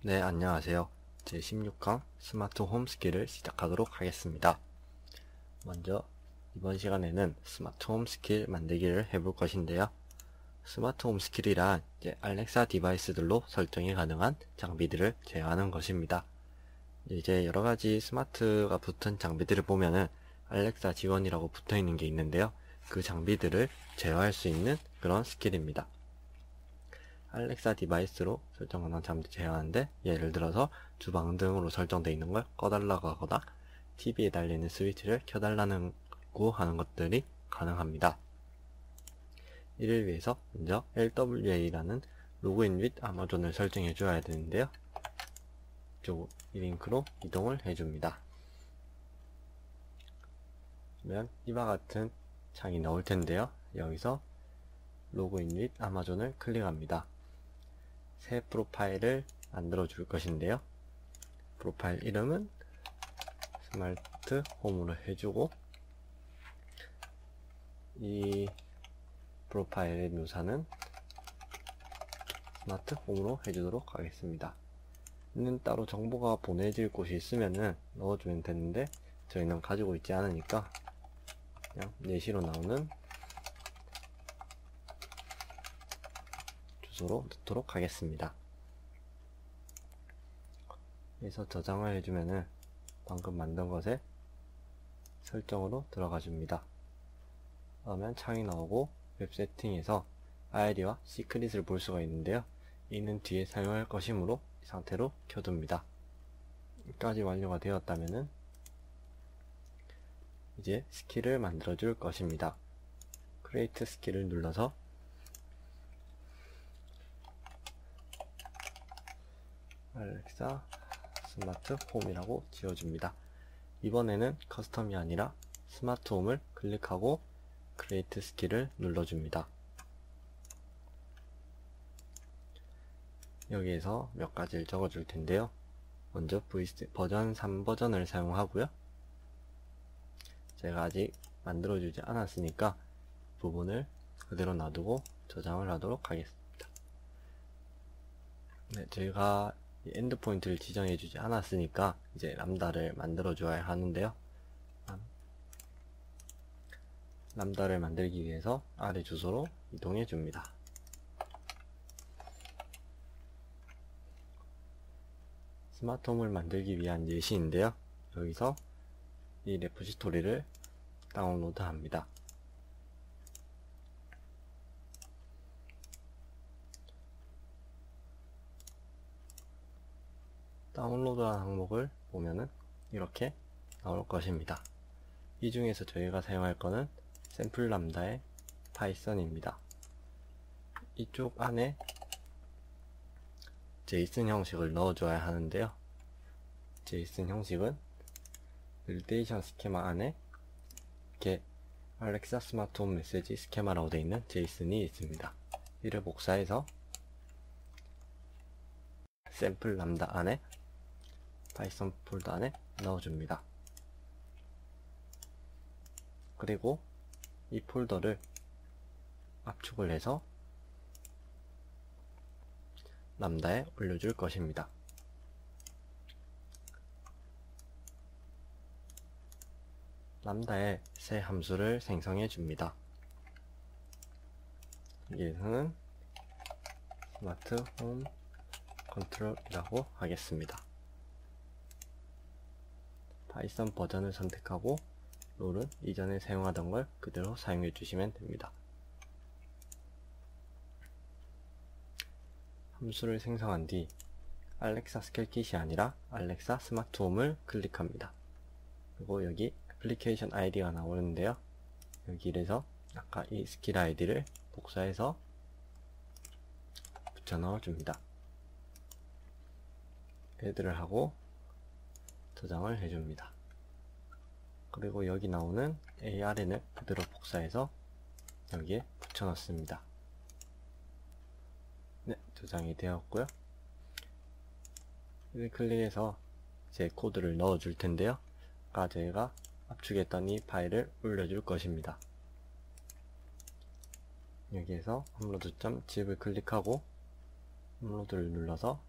네, 안녕하세요. 제16강 스마트 홈 스킬을 시작하도록 하겠습니다. 먼저 이번 시간에는 스마트 홈 스킬 만들기를 해볼 것인데요. 스마트 홈 스킬이란 이제 알렉사 디바이스들로 설정이 가능한 장비들을 제어하는 것입니다. 이제 여러가지 스마트가 붙은 장비들을 보면은 알렉사 지원이라고 붙어 있는 게 있는데요. 그 장비들을 제어할 수 있는 그런 스킬입니다. 알렉사 디바이스로 설정하는 장비 제어하는데 예를 들어서 주방 등으로 설정되어 있는 걸 꺼달라고 하거나 TV에 달리는 스위치를 켜달라는 고 하는 것들이 가능합니다. 이를 위해서 먼저 LWA라는 로그인 및 아마존을 설정해 줘야 되는데요. 이쪽 이 링크로 이동을 해줍니다. 그러면 이와 같은 창이 나올 텐데요. 여기서 로그인 및 아마존을 클릭합니다. 새 프로파일을 만들어 줄 것인데요. 프로파일 이름은 스마트 홈으로 해주고 이 프로파일의 묘사는 스마트 홈으로 해주도록 하겠습니다. 는 따로 정보가 보내질 곳이 있으면은 넣어주면 되는데 저희는 가지고 있지 않으니까 그냥 예시로 나오는 주소로 넣도록 하겠습니다. 그래서 저장을 해주면은 방금 만든 것에 설정으로 들어가 줍니다. 그러면 창이 나오고 웹 세팅에서 아이디와 시크릿을 볼 수가 있는데요. 이는 뒤에 사용할 것이므로 이 상태로 켜둡니다. 여기까지 완료가 되었다면은 이제 스킬을 만들어 줄 것입니다. 크리에이트 스킬을 눌러서 알렉사 스마트 홈이라고 지어줍니다. 이번에는 커스텀이 아니라 스마트 홈을 클릭하고 크리에이트 스킬을 눌러줍니다. 여기에서 몇 가지를 적어줄 텐데요. 먼저 VC 버전 3 버전을 사용하고요. 제가 아직 만들어주지 않았으니까 부분을 그대로 놔두고 저장을 하도록 하겠습니다. 네, 저희가 엔드포인트를 지정해주지 않았으니까 이제 람다를 만들어 줘야 하는데요. 람다를 만들기 위해서 아래 주소로 이동해 줍니다. 스마트홈을 만들기 위한 예시인데요. 여기서 이 레포지토리를 다운로드 합니다. 다운로드한 항목을 보면은 이렇게 나올 것입니다. 이 중에서 저희가 사용할 거는 샘플 람다의 파이썬입니다. 이쪽 안에 제이슨 형식을 넣어줘야 하는데요. 제이슨 형식은 밸리데이션 스케마 안에 이렇게 알렉사 스마트홈 메시지 스케마라고 되어 있는 제이슨이 있습니다. 이를 복사해서 샘플 람다 안에 파이썬 폴더 안에 넣어줍니다. 그리고 이 폴더를 압축을 해서 람다에 올려줄 것입니다. 람다에 새 함수를 생성해 줍니다. 여기에서는 스마트 홈 컨트롤이라고 하겠습니다. 파이썬 버전을 선택하고 롤은 이전에 사용하던 걸 그대로 사용해 주시면 됩니다. 함수를 생성한 뒤 알렉사 스킬킷이 아니라 알렉사 스마트홈을 클릭합니다. 그리고 여기 애플리케이션 아이디가 나오는데요. 여기에서 아까 이 스킬 아이디를 복사해서 붙여 넣어줍니다. 애드를 하고 저장을 해줍니다. 그리고 여기 나오는 ARN을 그대로 복사해서 여기에 붙여 넣습니다. 네, 저장이 되었고요. 이를 클릭해서 제 코드를 넣어 줄 텐데요. 아까 저희가 압축했던 이 파일을 올려줄 것입니다. 여기에서 업로드.zip을 클릭하고 업로드를 눌러서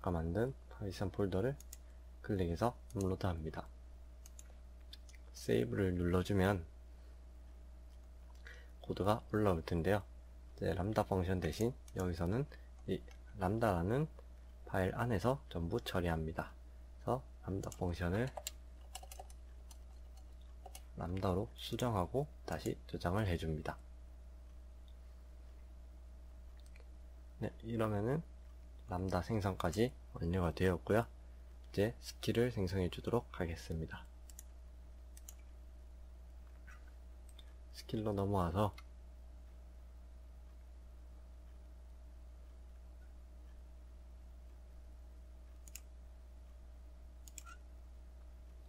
아까 만든 파이썬 폴더를 클릭해서 업로드 합니다. 세이브를 눌러주면 코드가 올라올 텐데요. 이제 람다 펑션 대신 여기서는 이 람다라는 파일 안에서 전부 처리합니다. 그래서 람다 펑션을 람다로 수정하고 다시 저장을 해줍니다. 네, 이러면은 람다 생성까지 완료가 되었고요. 이제 스킬을 생성해 주도록 하겠습니다. 스킬로 넘어와서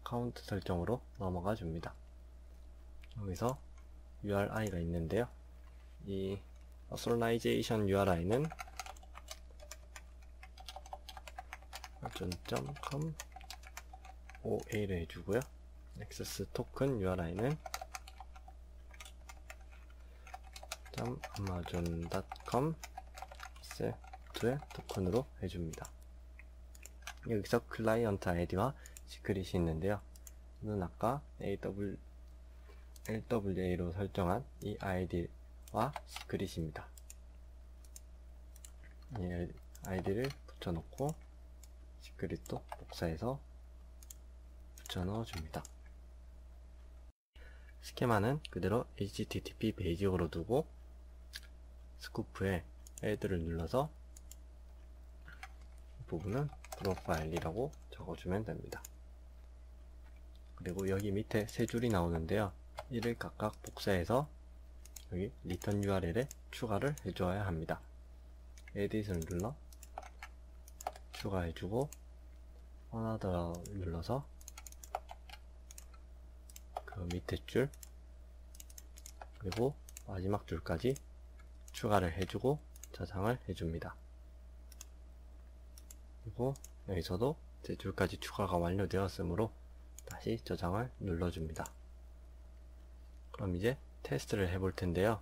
카운트 설정으로 넘어가 줍니다. 여기서 URI가 있는데요. 이 personalization URI는 .com OA를 해주고요. 액세스 토큰 URI는 amazon.com 세트의 토큰으로 해줍니다. 여기서 클라이언트 아이디와 시크릿이 있는데요. 저는 아까 AW, LWA로 설정한 이 아이디와 시크릿입니다. 이 아이디를 붙여놓고 시크릿도 복사해서 붙여넣어 줍니다. 스케마는 그대로 HTTP 베이직으로 두고 스쿠프에 애드를 눌러서 이 부분은 프로파일이라고 적어주면 됩니다. 그리고 여기 밑에 세 줄이 나오는데요. 이를 각각 복사해서 여기 return URL에 추가를 해줘야 합니다. edit을 눌러 추가해주고 another 눌러서 그 밑에 줄 그리고 마지막 줄까지 추가를 해주고 저장을 해줍니다. 그리고 여기서도 제 줄까지 추가가 완료되었으므로 다시 저장을 눌러줍니다. 그럼 이제 테스트를 해볼 텐데요.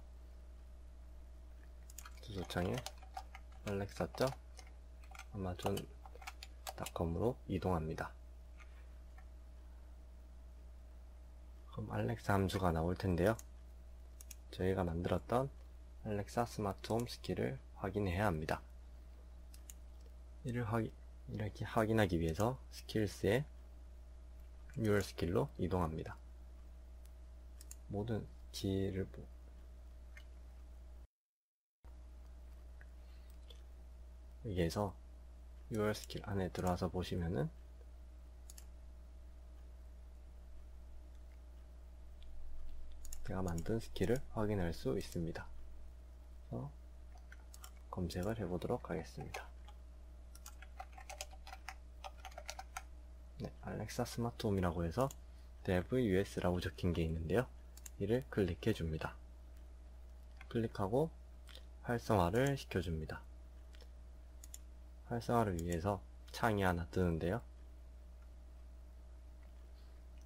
주소창에 alexa.amazon.com으로 이동합니다. 그럼 알렉사 함수가 나올 텐데요. 저희가 만들었던 알렉사 스마트 홈 스킬을 확인해야 합니다. 이를 확인, 이렇게 확인하기 위해서 스킬스에 유얼 스킬로 이동합니다. 모든 키를 여기에서 유얼 스킬 안에 들어와서 보시면은 제가 만든 스킬을 확인할 수 있습니다. 검색을 해보도록 하겠습니다. 네, 알렉사 스마트홈이라고 해서 dev us라고 적힌 게 있는데요. 이를 클릭해 줍니다. 클릭하고 활성화를 시켜줍니다. 활성화를 위해서 창이 하나 뜨는데요.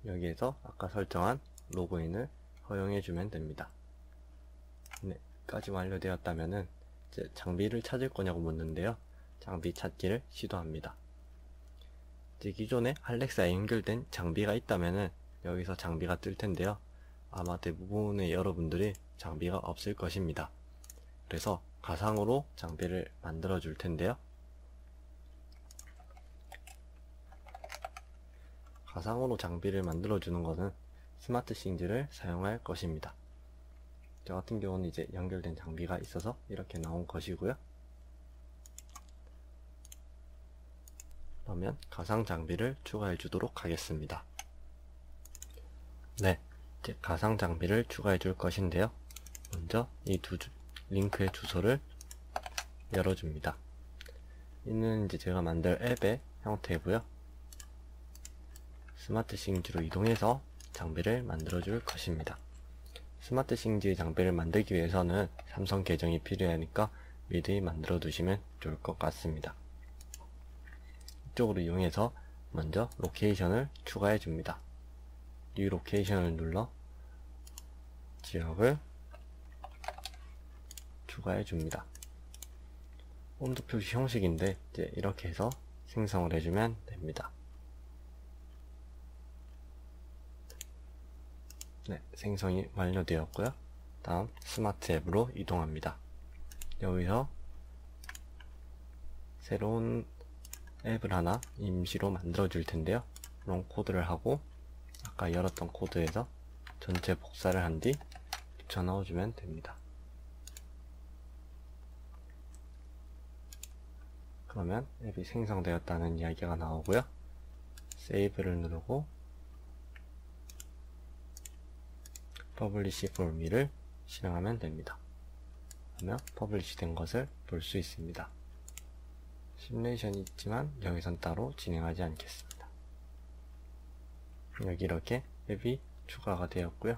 여기에서 아까 설정한 로그인을 허용해주면 됩니다. 네, 까지 완료되었다면은 이제 장비를 찾을 거냐고 묻는데요. 장비 찾기를 시도합니다. 이제 기존에 알렉사에 연결된 장비가 있다면은 여기서 장비가 뜰 텐데요. 아마 대부분의 여러분들이 장비가 없을 것입니다. 그래서 가상으로 장비를 만들어 줄 텐데요. 가상으로 장비를 만들어 주는 것은 스마트 싱즈를 사용할 것입니다. 저 같은 경우는 이제 연결된 장비가 있어서 이렇게 나온 것이고요. 그러면 가상 장비를 추가해 주도록 하겠습니다. 네, 이제 가상 장비를 추가해 줄 것인데요. 먼저 이 두 링크의 주소를 열어줍니다. 이는 이제 제가 만들 앱의 형태고요. 스마트 싱즈로 이동해서 장비를 만들어 줄 것입니다. 스마트 싱지 장비를 만들기 위해서는 삼성 계정이 필요하니까 미리 만들어 두시면 좋을 것 같습니다. 이쪽으로 이용해서 먼저 로케이션을 추가해 줍니다. 이 로케이션을 눌러 지역을 추가해 줍니다. 온도 표시 형식인데 이제 이렇게 해서 생성을 해주면 됩니다. 네, 생성이 완료되었고요. 다음 스마트 앱으로 이동합니다. 여기서 새로운 앱을 하나 임시로 만들어 줄 텐데요. 그런 코드를 하고 아까 열었던 코드에서 전체 복사를 한 뒤 붙여 넣어주면 됩니다. 그러면 앱이 생성되었다는 이야기가 나오고요. 세이브를 누르고 퍼블리시 for me를 실행하면 됩니다. 그러면 퍼블리시 된 것을 볼 수 있습니다. 시뮬레이션이 있지만 여기선 따로 진행하지 않겠습니다. 여기 이렇게 앱이 추가가 되었고요.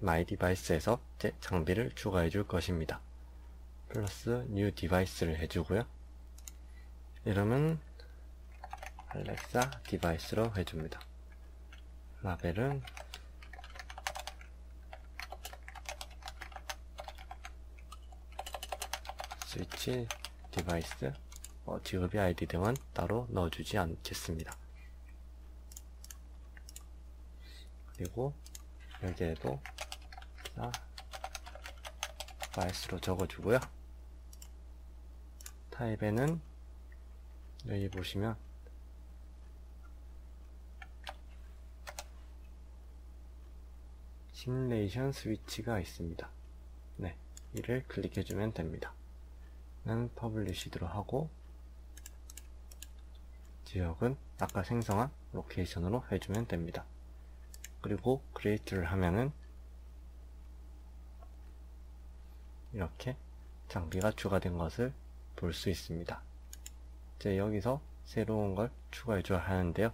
마이 디바이스에서 제 장비를 추가해 줄 것입니다. 플러스 뉴 디바이스를 해주고요. 이름은 알렉사 디바이스로 해줍니다. 라벨은 스위치 디바이스 어, 지급이 아이디 등은 따로 넣어주지 않겠습니다. 그리고 여기에도 자, 디바이스로 적어주고요. 타입에는 여기 보시면 시뮬레이션 스위치가 있습니다. 네, 이를 클릭해주면 됩니다. 는 퍼블리시드로 하고 지역은 아까 생성한 로케이션으로 해주면 됩니다. 그리고 크리에이트를 하면은 이렇게 장비가 추가된 것을 볼 수 있습니다. 이제 여기서 새로운 걸 추가해 줘야 하는데요.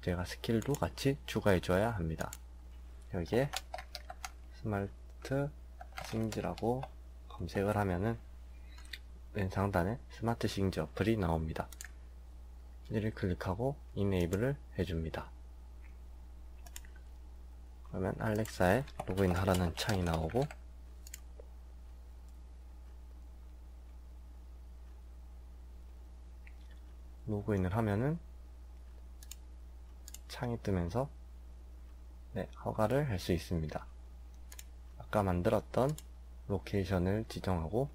제가 스킬도 같이 추가해 줘야 합니다. 여기에 스마트 싱즈라고 검색을 하면은 왼 상단에 스마트 싱즈 어플이 나옵니다. 이를 클릭하고 이네이블을 해줍니다. 그러면 알렉사에 로그인 하라는 창이 나오고 로그인을 하면은 창이 뜨면서 네, 허가를 할 수 있습니다. 아까 만들었던 로케이션을 지정하고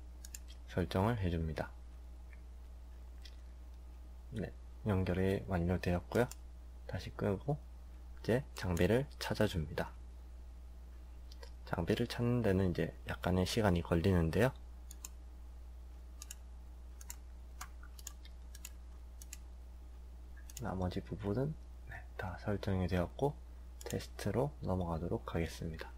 설정을 해줍니다. 네, 연결이 완료되었고요. 다시 끄고 이제 장비를 찾아줍니다. 장비를 찾는 데는 이제 약간의 시간이 걸리는데요. 나머지 부분은 네, 다 설정이 되었고 테스트로 넘어가도록 하겠습니다.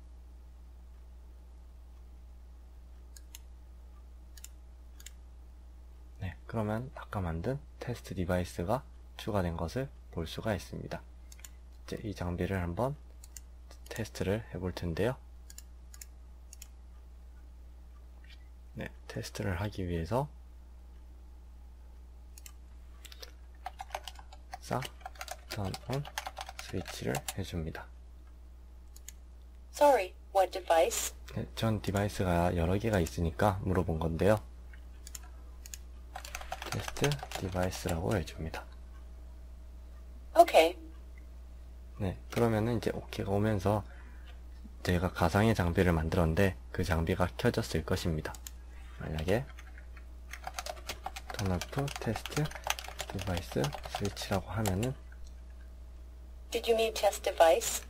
네, 그러면 아까 만든 테스트 디바이스가 추가된 것을 볼 수가 있습니다. 이제 이 장비를 한번 테스트를 해볼 텐데요. 네, 테스트를 하기 위해서 싹 turn on 스위치를 해줍니다. Sorry, what device? 네, 전 디바이스가 여러 개가 있으니까 물어본 건데요. 테스트 디바이스라고 해줍니다. Okay. 네, 그러면은 이제 OK가 오면서 제가 가상의 장비를 만들었는데 그 장비가 켜졌을 것입니다. 만약에 턴오프 테스트 디바이스 스위치라고 하면은 Did you mean test device?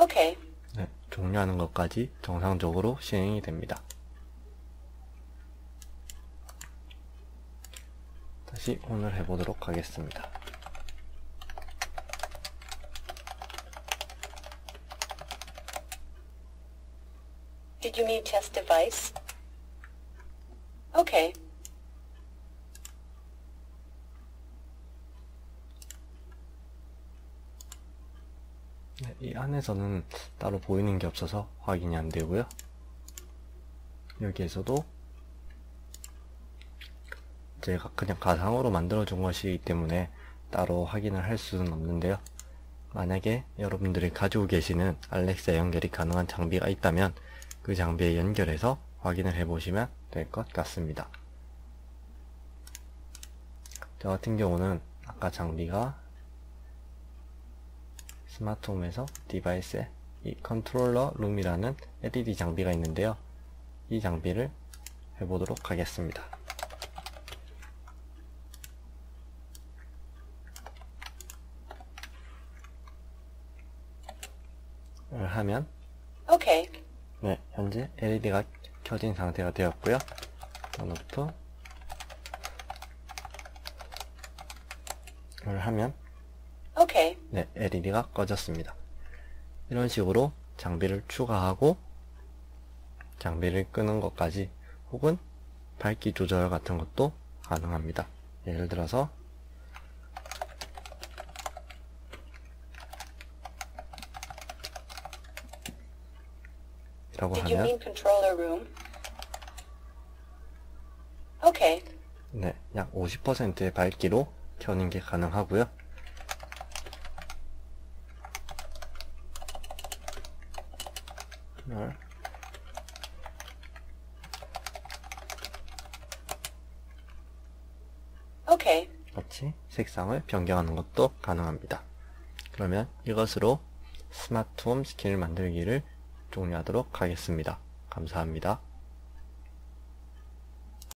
Okay. 네, 종료하는 것까지 정상적으로 시행이 됩니다. 다시 오늘 해보도록 하겠습니다. Did you mean test device? Okay. 네, 이 안에서는 따로 보이는 게 없어서 확인이 안 되고요. 여기에서도 제가 그냥 가상으로 만들어 준 것이기 때문에 따로 확인을 할 수는 없는데요. 만약에 여러분들이 가지고 계시는 알렉사 연결이 가능한 장비가 있다면 그 장비에 연결해서 확인을 해 보시면 될 것 같습니다. 저 같은 경우는 아까 장비가 스마트홈에서 디바이스에 이 컨트롤러 룸이라는 LED 장비가 있는데요. 이 장비를 해보도록 하겠습니다. 하면 Okay. 네, 현재 LED가 켜진 상태가 되었고요. 온오프 을 하면 Okay. 네, LED가 꺼졌습니다. 이런 식으로 장비를 추가하고 장비를 끄는 것까지 혹은 밝기 조절 같은 것도 가능합니다. 예를 들어서 라고 Did 하면 mean controller room? Okay. 네, 약 50%의 밝기로 켜는 게 가능하고요. 같이 색상을 변경하는 것도 가능합니다. 그러면 이것으로 스마트홈 스킬 만들기를 종료하도록 하겠습니다. 감사합니다.